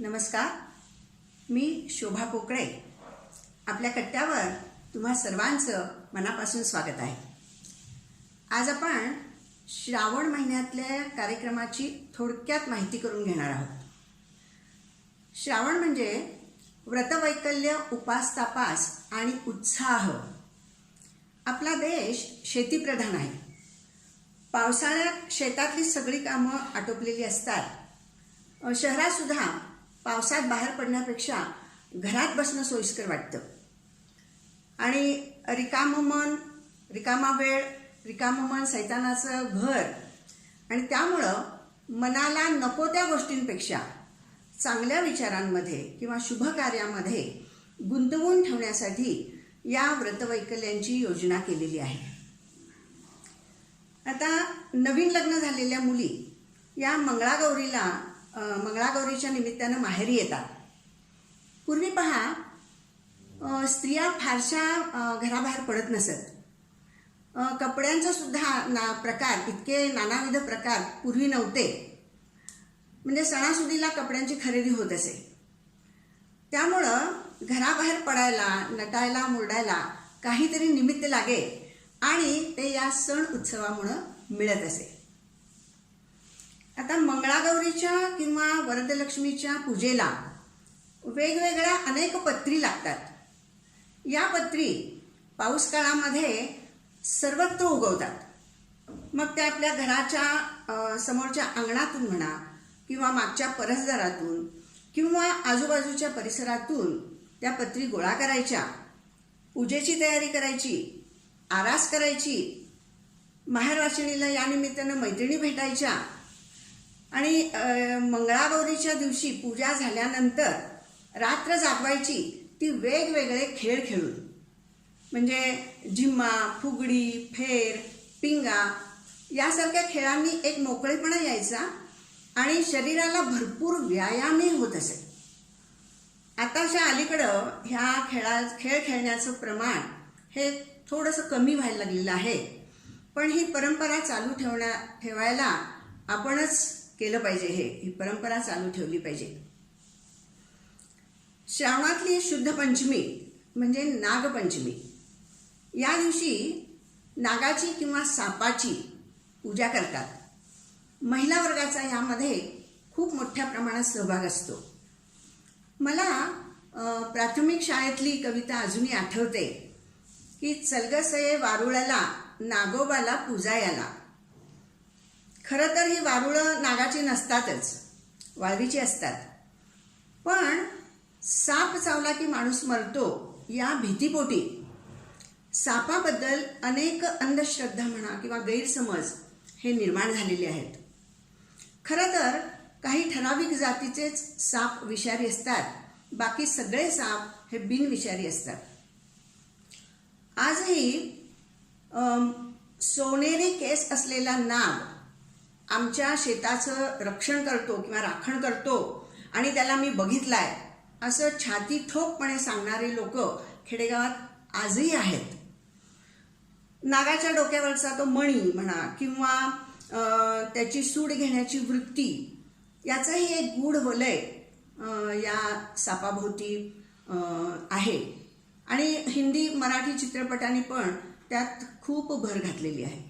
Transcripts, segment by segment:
नमस्कार. मी शोभा पोकळे. आपल्या कट्ट्यावर तुम्हा सर्वांचं मनापासून स्वागत आहे. आज आपण श्रावण महिन्यातल्या कार्यक्रमाची थोडक्यात माहिती करून घेणार आहोत. श्रावण म्हणजे व्रतवैकल्य उपास तापास आणि उत्साह. आपला देश शेतीप्रधान आहे. पावसाळ्यात शेतातली सगळी कामं आटोपलेली असतात. शहरातसुद्धा पावसात बाहेर पडण्यापेक्षा घरात बसणं सोयीस्कर वाटतं. आणि रिकामं मन रिकामा वेळ रिकामं मन सैतानाचं घर आणि त्यामुळं मनाला नको त्या गोष्टींपेक्षा चांगल्या विचारांमध्ये किंवा शुभ कार्यामध्ये गुंतवून ठेवण्यासाठी या व्रतवैकल्यांची योजना केलेली आहे. आता नवीन लग्न झालेल्या मुली या मंगळागौरीला मंगळागौरीच्या निमित्तानं माहेरी येतात. पूर्वी पहा स्त्रिया फारशा घराबाहेर पडत नसत. कपड्यांचा सुद्धा ना प्रकार इतके नानाविध प्रकार पूर्वी नव्हते. म्हणजे सणासुदीला कपड्यांची खरेदी होत असे. त्यामुळं घराबाहेर पडायला नटायला मुरडायला काहीतरी निमित्त लागे आणि ते या सण उत्सवामुळं मिळत असे. आता मंगळागौरीच्या किंवा वरदलक्ष्मीच्या पूजेला वेगवेगळ्या अनेक पत्री लागतात. या पत्री पाऊस काळामध्ये सर्वत्र उगवतात. मग त्या आपल्या घराच्या समोरच्या अंगणातून म्हणा किंवा मागच्या परसदारातून किंवा आजूबाजूच्या परिसरातून त्या पत्री गोळा करायच्या पूजेची तयारी करायची आरास करायची माहेरवाशिणीला या निमित्तानं मैत्रिणी भेटायच्या आणि मंगळागौरीच्या दिवशी पूजा झाल्यानंतर रात्र जागवायची ती वेगवेगळे खेळ खेळून. म्हणजे झिम्मा फुगडी फेर पिंगा यासारख्या खेळांनी एक मोकळेपणा यायचा आणि शरीराला भरपूर व्यायामही होत असे. आताच्या अलीकडं ह्या खेळा खेळ खेळण्याचं प्रमाण हे थोडंसं कमी व्हायला लागलेलं आहे. पण ही परंपरा चालू ठेवण्या ठेवायला आपणच केलं पाहिजे हे. ही परंपरा चालू ठेवली पाहिजे. श्रावणातली शुद्ध पंचमी म्हणजे नागपंचमी. या दिवशी नागाची किंवा सापाची पूजा करतात. महिला वर्गाचा यामध्ये खूप मोठ्या प्रमाणात सहभाग असतो. मला प्राथमिक शाळेतली कविता अजूनही आठवते की चलगसये वारुळाला नागोबाला पूजायाला. खरं तर ही वारुळं नागाची नसतातच. वाळवीची असतात. पण साप चावला की माणूस मरतो या भीतीपोटी. सापाबद्दल अनेक अंधश्रद्धा म्हणा किंवा गैरसमज हे निर्माण झालेले आहेत. खरं तर काही ठराविक जातीचेच साप विषारी असतात. बाकी सगळे साप हे बिनविषारी असतात. आजही सोनेरी केस असलेला नाग आमच्या शेताचं रक्षण करतो किंवा राखण करतो आणि त्याला मी बघितलाय असं छाती ठोकपणे सांगणारे लोक खेडेगावात आजही आहेत. नागाच्या डोक्यावरचा तो मणी म्हणा किंवा त्याची सूड घेण्याची वृत्ती याचंही एक गूढ वलय या सापाभोवती आहे. आणि हिंदी मराठी चित्रपटांनी पण त्यात खूप भर घातलेली आहे.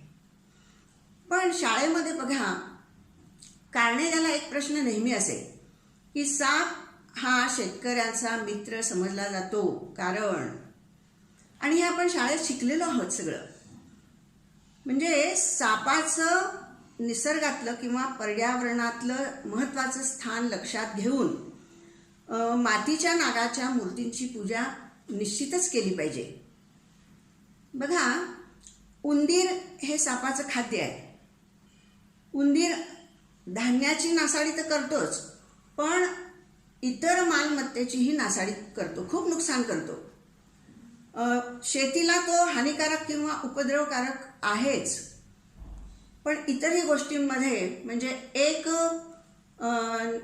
पण शाळेमध्ये बघा कारणे याला एक प्रश्न नेहमी असेल. की साप हा शेतकऱ्यांचा मित्र समजला जातो कारण? आणि हे आपण शाळेत शिकलेलो आहोत सगळं. म्हणजे सापाचं निसर्गातलं किंवा पर्यावरणातलं महत्त्वाचं स्थान लक्षात घेऊन मातीच्या नागाच्या मूर्तींची पूजा निश्चितच केली पाहिजे. बघा उंदीर हे सापाचं खाद्य आहे. उंदीर धान्याची नासाडी तर करतोच पण इतर मालमत्तेचीही नासाडी करतो खूप नुकसान करतो. शेतीला तो हानिकारक किंवा उपद्रवकारक आहेच. पण इतरही गोष्टींमध्ये म्हणजे एक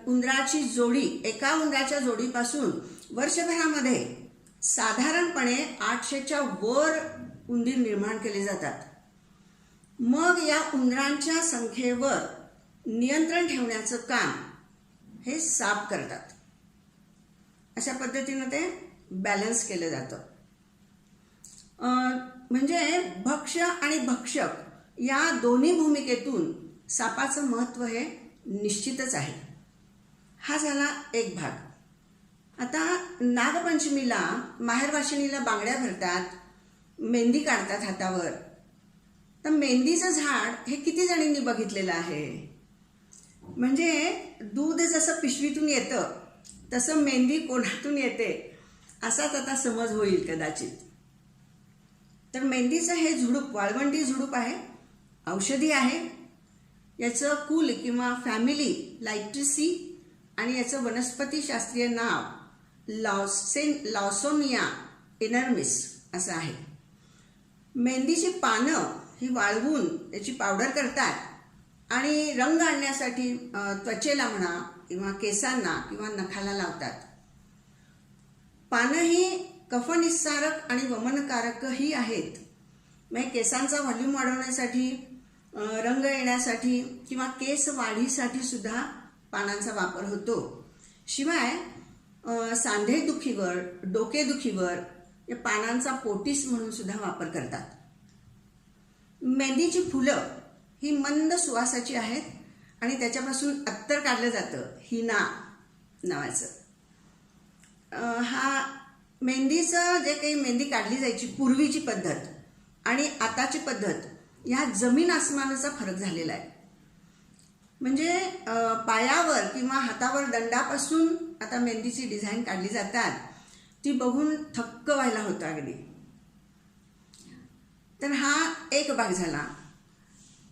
उंदराची जोडी एका उंदराच्या जोडीपासून वर्षभरामध्ये साधारणपणे आठशेच्या वर उंदीर निर्माण केले जातात. मग या उंदरांच्या संख्येवर नियंत्रण ठेवण्याचं काम हे साप करतात. अशा पद्धतीनं ते बॅलन्स केलं जातं. म्हणजे भक्ष आणि भक्षक या दोन्ही भूमिकेतून सापाचं महत्त्व हे निश्चितच आहे. हा झाला एक भाग. आता नागपंचमीला माहेरवाशिणीला बांगड्या भरतात मेहंदी काढतात हातावर तर मेहंदीचं झाड हे किती जणींनी बघितलेलं आहे? म्हणजे दूध जसं पिशवीतून येतं तसं मेहंदी कोणातून येते असाच आता समज होईल कदाचित. तर मेहंदीचं हे झुडूप वाळवंटी झुडूप आहे औषधी आहे. याचं कुल किंवा फॅमिली लायट्रिसी आणि याचं वनस्पतीशास्त्रीय नाव लॉसेन लॉसोनिया एनर्मिस असं आहे. मेहंदीची पानं ही वाळवून त्याची पावडर करतात. आणि रंग आणण्यासाठी त्वचेला म्हणा किंवा केसांना किंवा नखाला लावतात. पानं ही कफनिस्सारक आणि वमनकारकही आहेत. म्हणजे केसांचा व्हॉल्यूम वाढवण्यासाठी रंग येण्यासाठी किंवा केस वाढीसाठी सुद्धा पानांचा वापर होतो. शिवाय सांधेदुखीवर डोकेदुखीवर या पानांचा पोटीस म्हणून सुद्धा वापर करतात. मेहंदीची फुलं ही मंद सुवासाची आहेत आणि त्याच्यापासून अत्तर काढलं जातं हिना नावाचं. हा मेहंदीचं जे काही मेहंदी काढली जायची पूर्वीची पद्धत आणि आताची पद्धत ह्या जमीन आसमानाचा फरक झालेला आहे. म्हणजे पायावर किंवा हातावर दंडापासून आता मेहंदीची डिझाईन काढली जातात ती बघून थक्क व्हायला होतं अगदी. तर हा एक भाग झाला.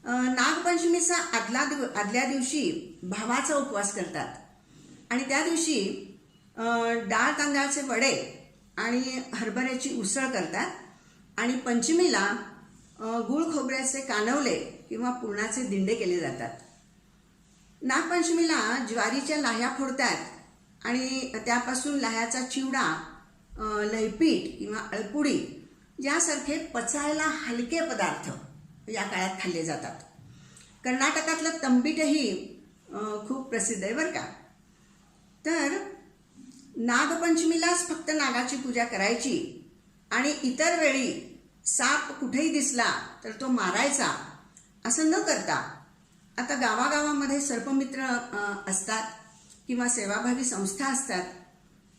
नागपंचमीचा आदला दिव आदल्या दिवशी भावाचा उपवास करतात. आणि त्या दिवशी डाळ तांदळाचे वडे आणि हरभऱ्याची उसळ करतात. आणि पंचमीला गुळ खोबऱ्याचे कानवले किंवा पुरणाचे दिंडे केले जातात. नागपंचमीला ज्वारीच्या लाह्या फोडतात आणि त्यापासून लाह्याचा चिवडा लयपीठ किंवा अळपुडी यासारखे पचायला हलके पदार्थ या काळात खाल्ले जातात. कर्नाटकातलं तंबीटही खूप प्रसिद्ध आहे बरं का. तर नागपंचमीलाच फक्त नागाची पूजा करायची आणि इतर वेळी साप कुठेही दिसला तर तो मारायचा असं न करता आता गावागावामध्ये सर्पमित्र असतात किंवा सेवाभावी संस्था असतात.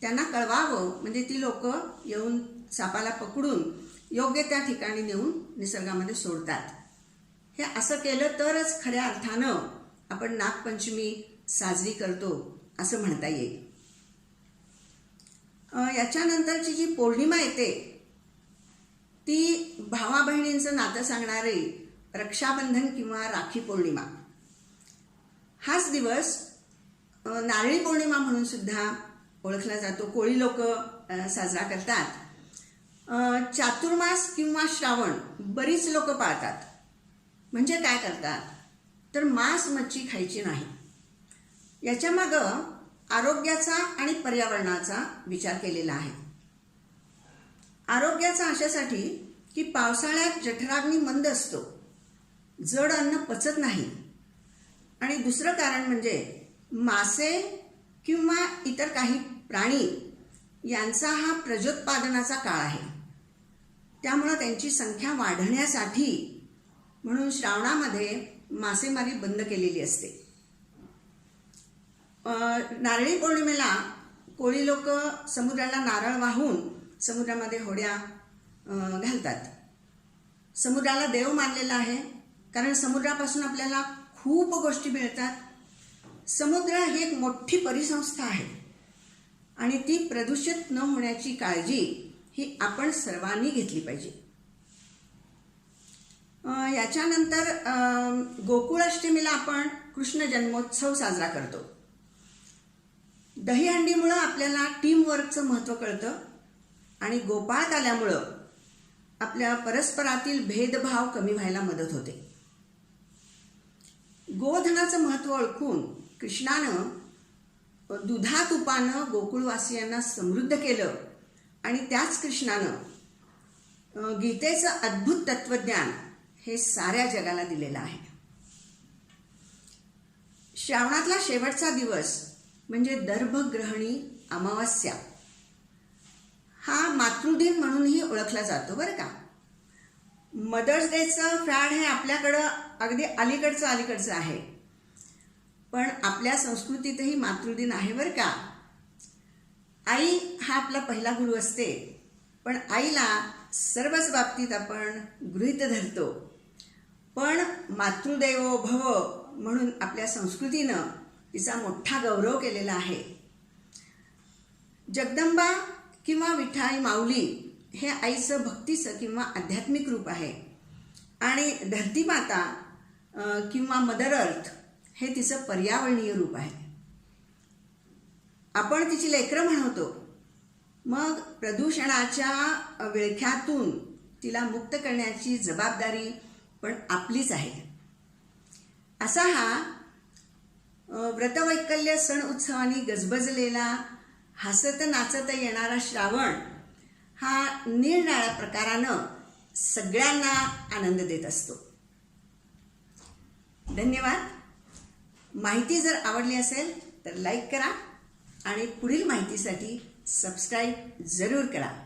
त्यांना कळवावं. म्हणजे ती लोक येऊन सापाला पकडून योग्य त्या ठिकाणी नेऊन निसर्गामध्ये सोडतात. हे असं केलं तरच खऱ्या अर्थानं आपण नागपंचमी साजरी करतो असं म्हणता येईल. याच्यानंतरची जी पौर्णिमा येते ती भावा बहिणींचं नातं सांगणारी रक्षाबंधन किंवा राखी पौर्णिमा. हाच दिवस नारळी पौर्णिमा म्हणून सुद्धा ओळखला जातो. कोळी लोक साजरा करतात. चातुर्मास किंवा श्रावण बरीच लोक पाळतात. म्हणजे काय करतात? तर मांस मच्छी खायची नाही. याच्या मागं आरोग्याचा आणि पर्यावरणाचा विचार केलेला आहे. आरोग्याचा अशासाठी की पावसाळ्यात जठराग्नी मंद असतो. जड अन्न पचत नाही. आणि दुसरं कारण म्हणजे मासे किंवा इतर काही प्राणी यांचा हा प्रजोत्पादनाचा काळ आहे. त्यामुळं त्यांची संख्या वाढण्यासाठी म्हणून श्रावणामध्ये मासेमारी बंद केलेली असते. नारळी पौर्णिमेला कोळी लोक समुद्राला नारळ वाहून समुद्रामध्ये होड्या घालतात. समुद्राला देव मानलेला आहे कारण समुद्रापासून आपल्याला खूप गोष्टी मिळतात. समुद्र ही एक मोठी परिसंस्था आहे. आणि ती प्रदूषित न होण्याची काळजी ही आपण सर्वांनी घेतली पाहिजे. याच्यानंतर गोकुळाष्टमीला आपण कृष्ण जन्मोत्सव साजरा करतो. दहीहंडीमुळं आपल्याला टीमवर्कचं महत्त्व कळतं आणि गोपाळ आल्यामुळं आपल्या परस्परातील भेदभाव कमी व्हायला मदत होते. गोधनाचं महत्त्व ओळखून कृष्णानं दुधा तुपानं गोकुळवासियांना समृद्ध केलं. आणि त्याच कृष्णानं गीतेचं अद्भुत तत्वज्ञान हे साऱ्या जगाला दिलेलं आहे. श्रावणातला शेवटचा दिवस म्हणजे दर्भग्रहणी अमावस्या. हा मातृदिन म्हणूनही ओळखला जातो बरं का. मदर्स डेचं फॅड हे आपल्याकडं अगदी अलीकडचं अलीकडचं आहे. पण आपल्या संस्कृतीतही मातृदिन आहे बरं का. आई हा आपला पहिला गुरु असते पण आईला सर्वच बाबतीत आपण गृहीत धरतो. पण मातृदेवो भव म्हणून आपल्या संस्कृतीनं तिचा मोठा गौरव केलेला आहे. जगदंबा किंवा विठाई माऊली हे आईचं भक्तीचं किंवा आध्यात्मिक रूप आहे. आणि धरती माता किंवा मदर अर्थ हे तिचं पर्यावरणीय रूप आहे. आपण तिची लेकरं म्हणवतो मग प्रदूषणाच्या विळख्यातून तिला मुक्त करण्याची जबाबदारी पण आपलीच आहे. असा हा व्रतवैकल्य सण उत्सवानी गजबजलेला हसत नाचत येणारा श्रावण हा निरनिराळ्या प्रकारानं सगळ्यांना आनंद देत असतो. धन्यवाद. माहिती जर आवडली असेल तर लाईक करा आणि पुढील माहितीसाठी सबस्क्राईब जरूर करा.